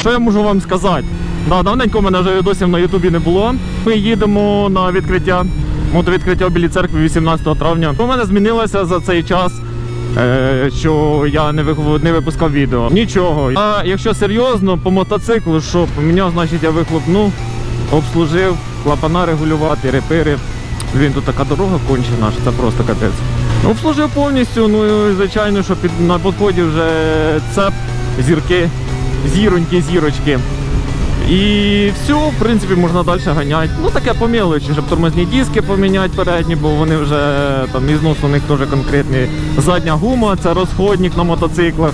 Що я можу вам сказати? Да, давненько в мене вже відосів на Ютубі не було. Ми їдемо на відкриття. Мотовідкриття в Білій церкві 18 травня. У мене змінилося за цей час, е, що я не, не випускав відео. Нічого. А якщо серйозно, по мотоциклу, що поміняв, значить я вихлопну, обслужив, клапана регулювати, репири. Він тут така дорога кончена, що це просто капець. Обслужив повністю, ну і звичайно, що під, на підході вже цеп, зірки, зіроньки, зірочки. І все, в принципі, можна далі ганяти. Ну таке по щоб тормозні диски поміняти передні, бо вони вже там ізнос у них теж конкретний. Задня гума, це розходник на мотоциклах.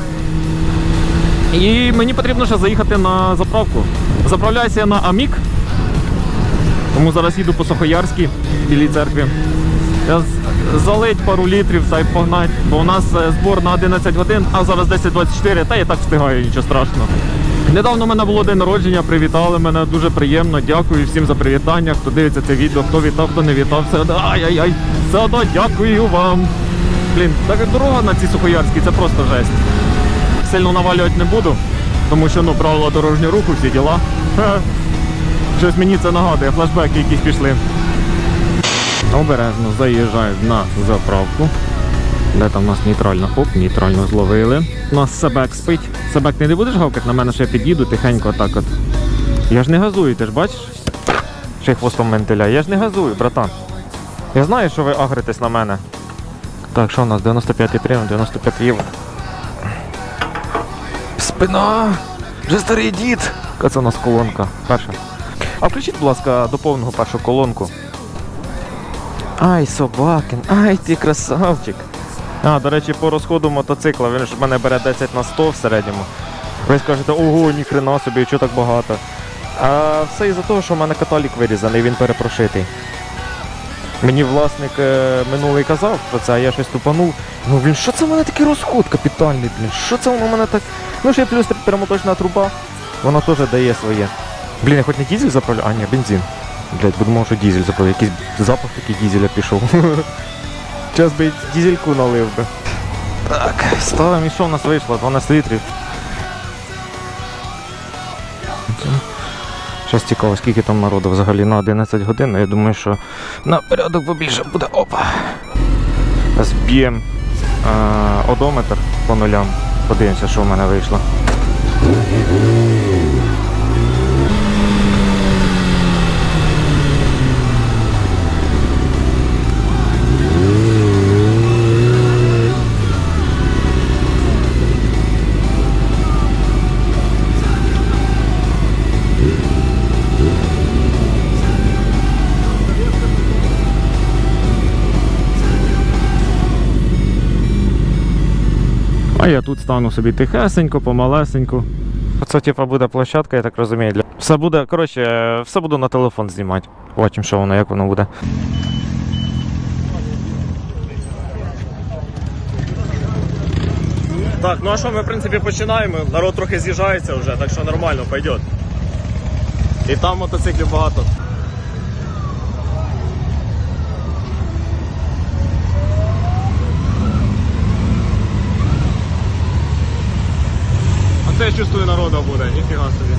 І мені потрібно ще заїхати на заправку. Заправляюся на Амік. Тому зараз їду по Сухоярській Білій церкві. Залить пару літрів та й погнать, бо у нас е, збор на 11 годин, а зараз 10.24, та я так встигаю, нічого страшного. Недавно в мене було день народження, привітали мене дуже приємно. Дякую всім за привітання, хто дивиться це відео, хто вітав, хто не вітав. Все одно ай-яй-яй, все одно дякую вам. Блін, так як дорога на цій Сухоярській, це просто жесть. Сильно навалювати не буду, тому що ну правила дорожнього руху, всі діла. Щось мені це нагадує, флешбеки якісь пішли. Обережно заїжджаю на заправку. Де там у нас нейтрально? Оп, нейтрально зловили. У нас Себек спить. Себек, ти не будеш гавкати на мене, що я під'їду тихенько так от. Я ж не газую, ти ж бачиш? Ще хвостом вентиля. Я ж не газую, братан. Я знаю, що ви агритесь на мене. Так, що у нас? 95 прийом, 95 євро. Спина! Вже старий дід! Це у нас колонка? Перша. А включіть, будь ласка, до повного першу колонку. Ай, собакин, ай ти красавчик. А, до речі, по розходу мотоцикла, він ж в мене бере 10 на 100 в середньому. Ви скажете, ого, ніхрена собі, чого так багато. А все із-за того, що в мене каталік вирізаний, він перепрошитий. Мені власник е, минулий казав про це, а я щось тупанув. Ну він що це в мене такий розход капітальний, блін? Що це воно в мене так. Ну ще плюс перемоточна труба, вона теж дає своє. Блін, я хоч не дізель заправлю, а ні, бензин. Блять, думав, що дізель заправлю. Якийсь запах такий дізеля пішов. Час би дізельку налив би. Так, ставимо і що в нас вийшло? 12 літрів. Щас цікаво, скільки там народу взагалі на 11 годин. Я думаю, що на порядок побільше буде. Опа. Зб'ємо е, одометр по нулям. Подивимося, що в мене вийшло. А я тут стану собі тихесенько, помалесенько. Це типа буде площадка, я так розумію. Для... Все буде, коротше, все буду на телефон знімати. Бачимо, що воно, як воно буде. Так, ну а що, ми в принципі починаємо. Народ трохи з'їжджається вже, так що нормально, пойдет. І там мотоциклів багато. Це чувствую народу буде, ніфіга собі.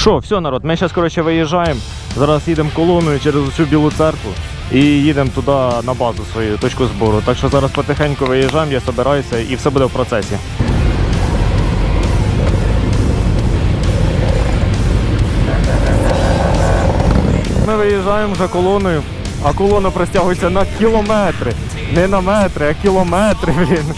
Що, все, народ, ми зараз коротше виїжджаємо. Зараз їдемо колоною через усю білу церкву і їдемо туди на базу свою точку збору. Так що зараз потихеньку виїжджаємо, я збираюся і все буде в процесі. Ми виїжджаємо вже колоною. а колона простягується на кілометри. Не на метри, а кілометри, блін.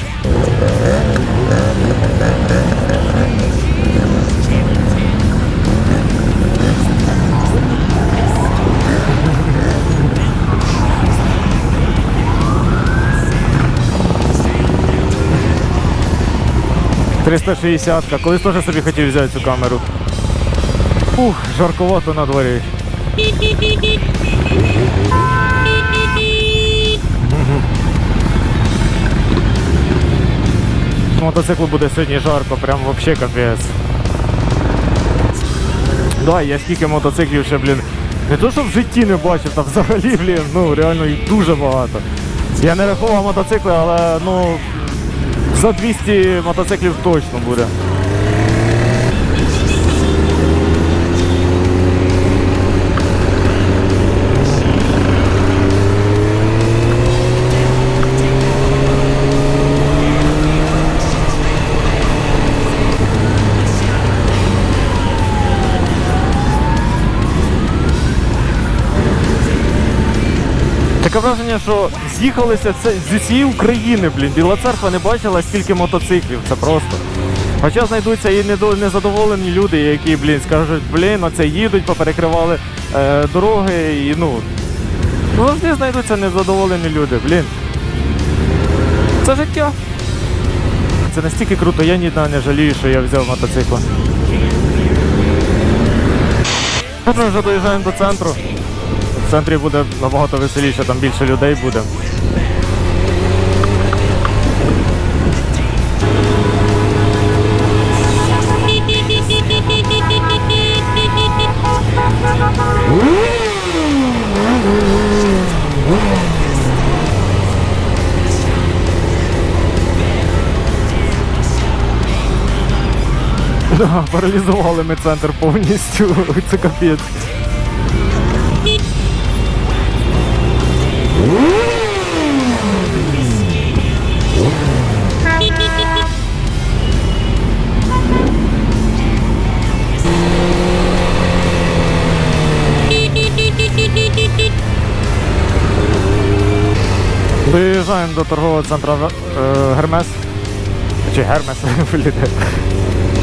«360-ка. Колись теж собі хотів взяти цю камеру. Ух, жарковато на дворі. Мотоциклу буде сьогодні жарко, прям вообще капець. Да, я скільки мотоциклів ще, блін. Не то, що в житті не бачив, та взагалі, блін, ну реально їх дуже багато. Я не рахував мотоцикли, але ну за 200 мотоциклів точно буде. Таке враження, що з'їхалися це з усієї України, блін. Біла церква не бачила скільки мотоциклів, це просто. Хоча знайдуться і незадоволені люди, які, блін, скажуть, блін, оце їдуть, поперекривали е, дороги і ну. ну, Завжди знайдуться незадоволені люди, блін. Це життя. Це настільки круто, я ні дня не жалію, що я взяв мотоцикл. Ми вже доїжджаємо до центру. Центрі буде набагато веселіше, там більше людей буде. Паралізували ми центр повністю. Це капець. Доїжджаємо до торгового центру е, Гермес. Чи Гермес,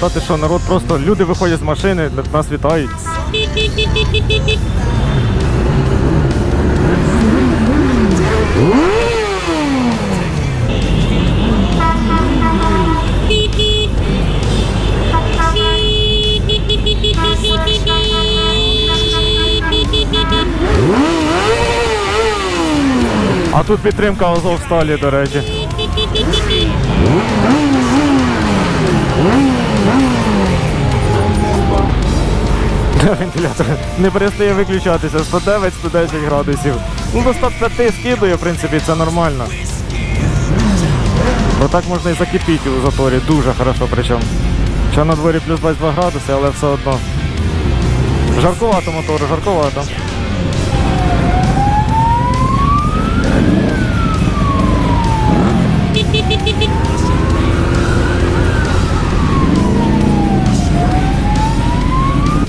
та ти що, народ просто люди виходять з машини, нас вітають. А тут підтримка Азовсталі, до речі. Вентилятор не перестає виключатися. 109-110 градусів. Ну до 105 скидує, в принципі, це нормально. Отак можна і закипіти у заторі, дуже хорошо причому. Що на дворі плюс 22 градуси, але все одно. Жаркувато мотору, жаркувато.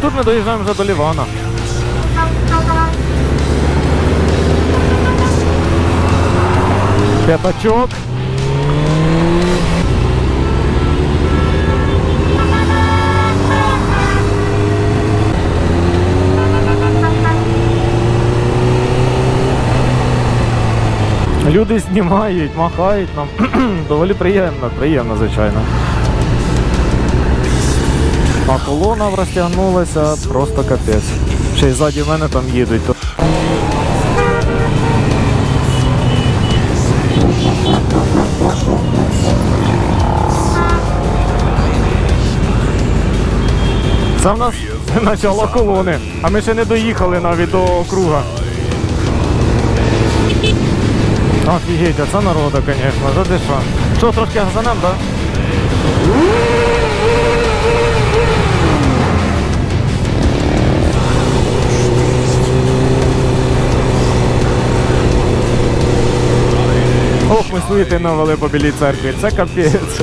Тут ми доїжджаємо вже до Лівана. П'ятачок. Люди знімають, махають нам. Доволі приємно, приємно, звичайно. А колона розтягнулася просто капець. Ще й ззаді мене там їдуть. Це в нас почало колони, а ми ще не доїхали навіть до округа. Офігеть, а це народу, звісно, задиша. Що, трошки газанем, так? Да? Суєти навели по білій церкві, це капець.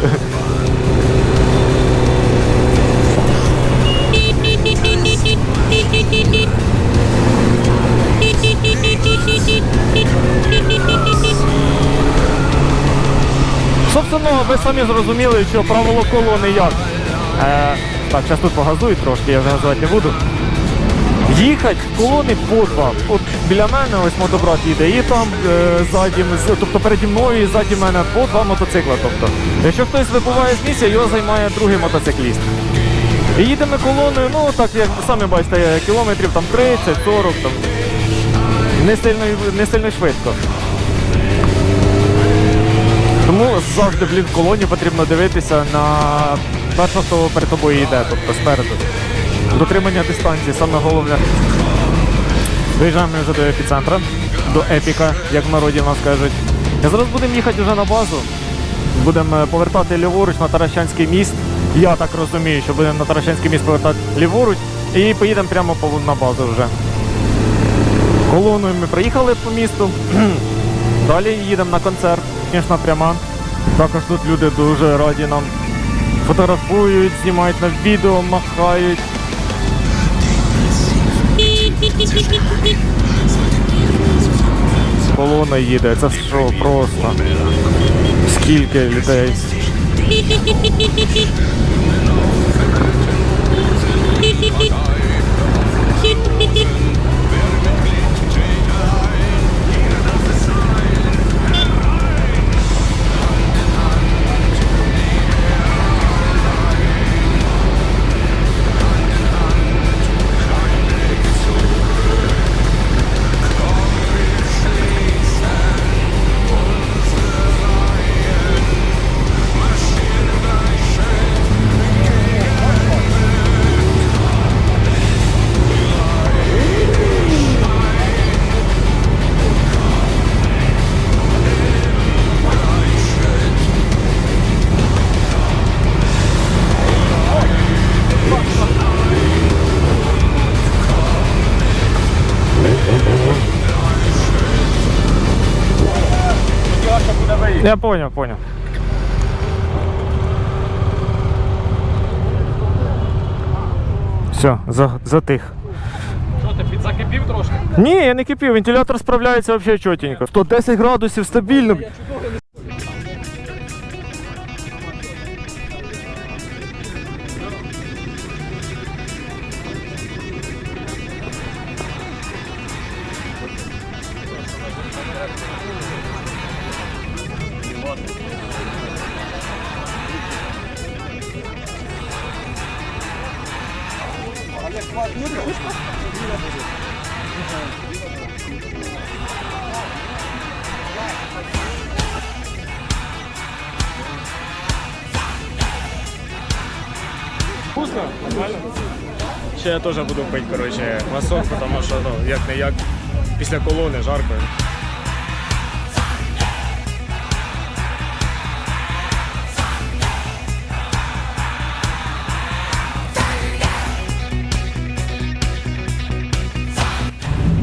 Собственно, ви самі зрозуміли, що правило колони як. Е, так, зараз тут погазують трошки, я вже газувати не буду. Їхати колони по два. От біля мене ось мотобрат їде, і там е, ззаді, тобто переді мною і ззаді мене по два мотоцикла. Тобто, якщо хтось вибуває з місця, його займає другий мотоцикліст. І їдемо колоною, ну так як самі бачите, кілометрів там 30, 40, там не сильно, не сильно швидко. Тому завжди, блін, в колоні потрібно дивитися на першого, хто перед тобою йде, тобто спереду. Дотримання дистанції, саме головне. Виїжджаємо вже до епіцентра, до епіка, як в народі в нас кажуть. Зараз будемо їхати вже на базу. Будемо повертати ліворуч на Таращанський міст. Я так розумію, що будемо на Таращанський міст повертати ліворуч і поїдемо прямо на базу вже. Колоною ми приїхали по місту. Далі їдемо на концерт, звісно, пряма. Також тут люди дуже раді нам фотографують, знімають на відео, махають. Колона їде, це що просто. Скільки людей. Я понял, понял. Все, за, затих. Що ти підзакипів трошки? Ні, я не кипів, вентилятор справляється взагалі чотенько. 110 градусів стабільно. Вкусно? Нормально? Ще я теж буду пити, коротше, квасок, тому що, ну, як не як, після колони жарко.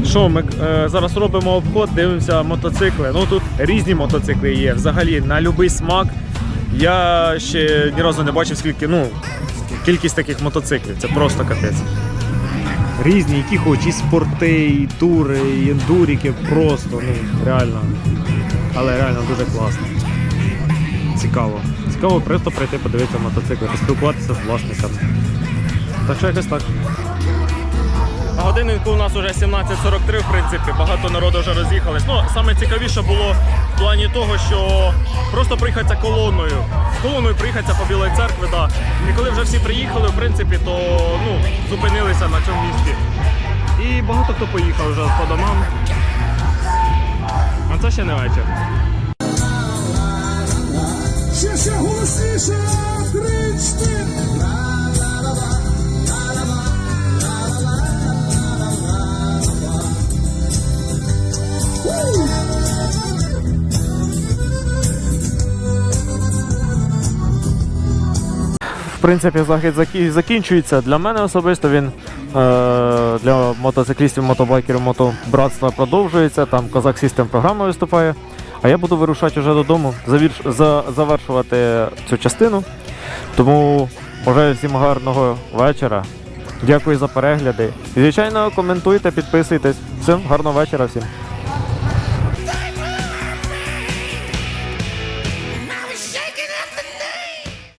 Що, ми е, зараз робимо обход, дивимося мотоцикли. Ну тут різні мотоцикли є. Взагалі на будь-який смак. Я ще ні разу не бачив, скільки, ну, кількість таких мотоциклів. Це просто капець. Різні, які хоч, і спорти, і тури, і ендуріки, просто, ну, реально. Але реально дуже класно. Цікаво. Цікаво просто прийти подивитися мотоцикли, поспілкуватися з власниками. Так що якось так. Годиннику у нас вже 17.43, в принципі, багато народу вже роз'їхались. Ну, саме цікавіше було в плані того, що просто приїхатися колоною. Колоною приїхатися по Білої церкви, да. І коли вже всі приїхали, в принципі, то ну, зупинилися на цьому місці. І багато хто поїхав вже по домам. А це ще не вечір. Ще ще голосніше кричте. В принципі, захід закінчується. Для мене особисто він е, для мотоциклістів, мотобайкерів, мотобратства продовжується. Там Козак Сістем програма виступає. А я буду вирушати вже додому, завірш, за, завершувати цю частину. Тому бажаю всім гарного вечора. Дякую за перегляди. І, звичайно, коментуйте, підписуйтесь. Всім гарного вечора всім.